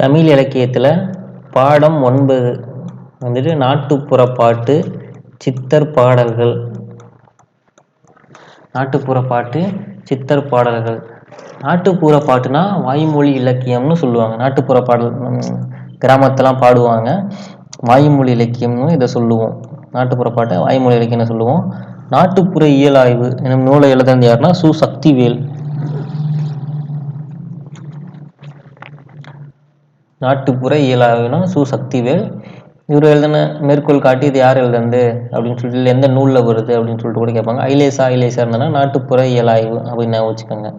தமிழ் இலக்கியத்தில் பாடம் ஒன்பது. வந்துட்டு நாட்டுப்புற பாட்டு சித்தர் பாடல்கள். நாட்டுப்புற பாட்டு சித்தர் பாடல்கள். நாட்டுப்புற பாட்டுனா வாய்மொழி இலக்கியம்னு சொல்லுவாங்க. நாட்டுப்புற பாடல் கிராமத்தெல்லாம் பாடுவாங்க. வாய்மொழி இலக்கியம்னு இதை சொல்லுவோம். நாட்டுப்புற பாட்டை வாய்மொழி இலக்கியம்னு சொல்லுவோம். நாட்டுப்புற இயலாய்வு எனும் நூலை எழுதுனது யாருன்னா சு. சக்திவேல். நாட்டுப்புற இயலாவினா சு சக்திவேல் இவர் எழுதின மேற்கோள் காட்டி இது யார் எழுதுனது அப்படின்னு சொல்லிட்டு எந்த நூலில் வருது அப்படின்னு சொல்லிட்டு கூட கேட்பாங்க. ஐலேசா ஐலேசா இருந்ததுன்னா நாட்டுப்புற இயலாய்வு அப்படின்னு வச்சுக்கோங்க.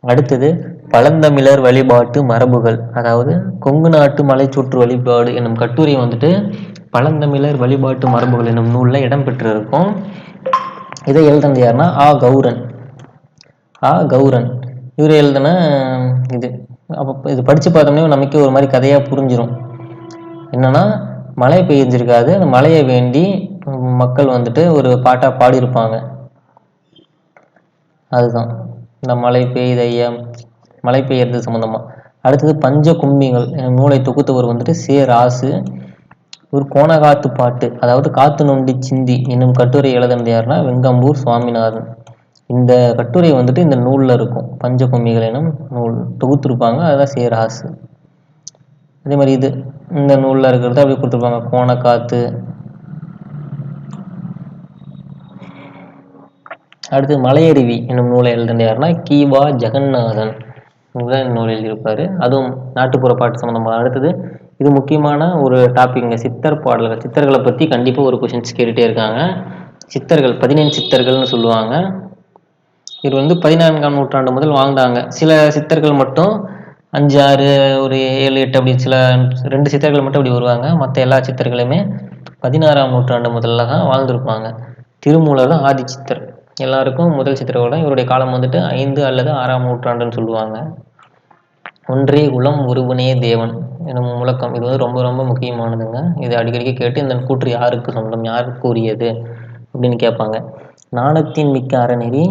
அடுத்தது பழந்தமிழர் வழிபாட்டு மரபுகள். அதாவது கொங்கு நாட்டு மலைச்சுற்று வழிபாடு என்னும் கட்டுரை வந்துட்டு பழந்தமிழர் வழிபாட்டு மரபுகள் என்னும் நூலில் இடம்பெற்றிருக்கும். இதை எழுதுனது யாருன்னா ஆ. கௌரன். ஆ. கௌரன். இவர் எழுதின இது அப்போ இது படித்து பார்த்தோம்னே நமக்கே ஒரு மாதிரி கதையாக புரிஞ்சிடும் என்னென்னா மழை பெய்ஞ்சிருக்காது அந்த மழையை வேண்டி மக்கள் வந்துட்டு ஒரு பாட்டாக பாடியிருப்பாங்க. அதுதான். இந்த மழை பெய்தைய மழை பெய்யறது சம்மந்தமாக அடுத்தது பஞ்ச கும்பிகள். நூலை தொகுத்தவர் வந்துட்டு சே ராசு. ஒரு கோணகாத்து பாட்டு. அதாவது காத்து நொண்டி சிந்தி என்னும் கட்டுரை எழுதுனது யாருன்னா வெங்கம்பூர் சுவாமிநாதன். இந்த கட்டுரை வந்துட்டு இந்த நூலில் இருக்கும். பஞ்ச கும்மிகள் எனும் நூல் தொகுத்துருப்பாங்க. அதுதான் சேராசு. அதே மாதிரி இது இந்த நூலில் இருக்கிறது அப்படி கொடுத்துருப்பாங்க. கோணக்காத்து. அடுத்து மலையருவி என்னும் நூலை எழுதுனது யாருன்னா கீவா ஜெகநாதன். இவர் நூல் எழுதியிருப்பார். அதுவும் நாட்டுப்புற பாட்டு சம்மந்தமாக அடுத்தது இது முக்கியமான ஒரு டாபிக்ங்க சித்தர் பாடல்கள். சித்தர்களை பற்றி கண்டிப்பாக ஒரு கொஷின்ஸ் கேட்டுகிட்டே இருக்காங்க. சித்தர்கள் பதினேழு சித்தர்கள்னு சொல்லுவாங்க. இவர் வந்து பதினான்காம் நூற்றாண்டு முதல் வாழ்ந்தாங்க சில சித்தர்கள் மட்டும் அஞ்சு ஆறு ஒரு ஏழு எட்டு அப்படி சில ரெண்டு சித்தர்கள் மட்டும் அப்படி வருவாங்க. மற்ற எல்லா சித்தர்களுமே பதினாறாம் நூற்றாண்டு முதல்ல தான் வாழ்ந்திருப்பாங்க. திருமூலர் தான் ஆதி சித்தர். எல்லாருக்கும் முதல் சித்திரவதை இவருடைய காலம் வந்துட்டு ஐந்து அல்லது ஆறாம் நூற்றாண்டுன்னு சொல்லுவாங்க. ஒன்றே குலம் ஒருவனே தேவன் எனும் முழக்கம். இது வந்து ரொம்ப ரொம்ப முக்கியமானதுங்க. இது அடிக்கடிக்கு கேட்டு இந்த கூற்று யாருக்கு சொந்தம் யாருக்கு கூறியது அப்படின்னு கேட்பாங்க. நாணத்தின் மிக்க அறநெறி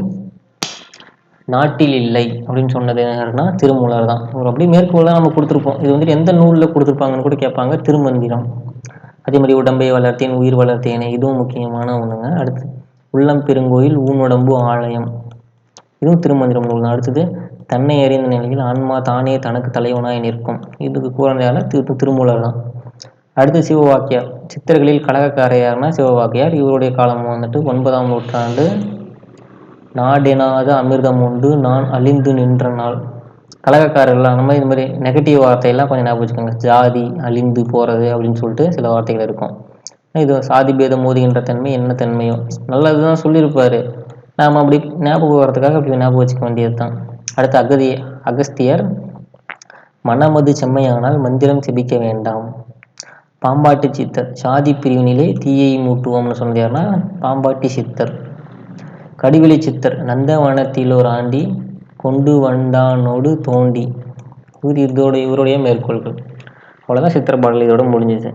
நாட்டில் இல்லை அப்படின்னு சொன்னது யாருன்னா திருமூலர் தான். ஒரு அப்படி மேற்கோள் நம்ம கொடுத்துருப்போம். இது வந்துட்டு எந்த நூலில் கொடுத்துருப்பாங்கன்னு கூட கேட்பாங்க. திருமந்திரம். அதே மாதிரி உடம்பை வளர்த்தேன் உயிர் வளர்த்தேனே இதுவும் முக்கியமான ஒன்றுங்க அடுத்து உள்ளம் பெருங்கோயில் ஊனுடம்பு ஆலயம். இதுவும் திருமந்திரம் நூல் தான் அடுத்தது தன்னை அறிந்த நிலையில் ஆன்மா தானே தனக்கு தலைவனாய் நிற்கும். இதுக்கு கூறந்தால திரு திருமூலர் தான். அடுத்து சிவவாக்கியார். சித்தர்களில் கழகக்காரையார்னா சிவவாக்கியார். இவருடைய காலம் வந்துட்டு ஒன்பதாம் நூற்றாண்டு நாடெனாத அமிர்தம் உண்டு. நான் அழிந்து நின்ற நாள். கழகக்காரர்கள் அந்த மாதிரி இந்த மாதிரி நெகட்டிவ் வார்த்தையெல்லாம் கொஞ்சம் ஞாபகம் வச்சுக்கோங்க. ஜாதி அழிந்து போகிறது அப்படின்னு சொல்லிட்டு சில வார்த்தைகள் இருக்கும். இது சாதி பேதம் மோதுகின்ற தன்மை என்ன தன்மையோ? நல்லது தான் சொல்லியிருப்பார். நாம் அப்படி ஞாபகம் வரதுக்காக அப்படி ஞாபகம் வச்சுக்க வேண்டியது தான் அடுத்து அகதி அகஸ்தியர் மனமது செம்மையானால் மந்திரம் செபிக்க வேண்டாம். பாம்பாட்டி சித்தர் சாதி பிரிவினிலே தீயை மூட்டுவோம்னு சொன்னது யாருன்னா பாம்பாட்டி சித்தர். கடிவெளி சித்தர் நந்தவனத்திலோர் ஆண்டி கொண்டு வண்டானோடு தோண்டி. இது இதோட இவருடைய மேற்கோள்கள். அவ்வளோதான் சித்திர பாடல் இதோட முடிஞ்சிச்சு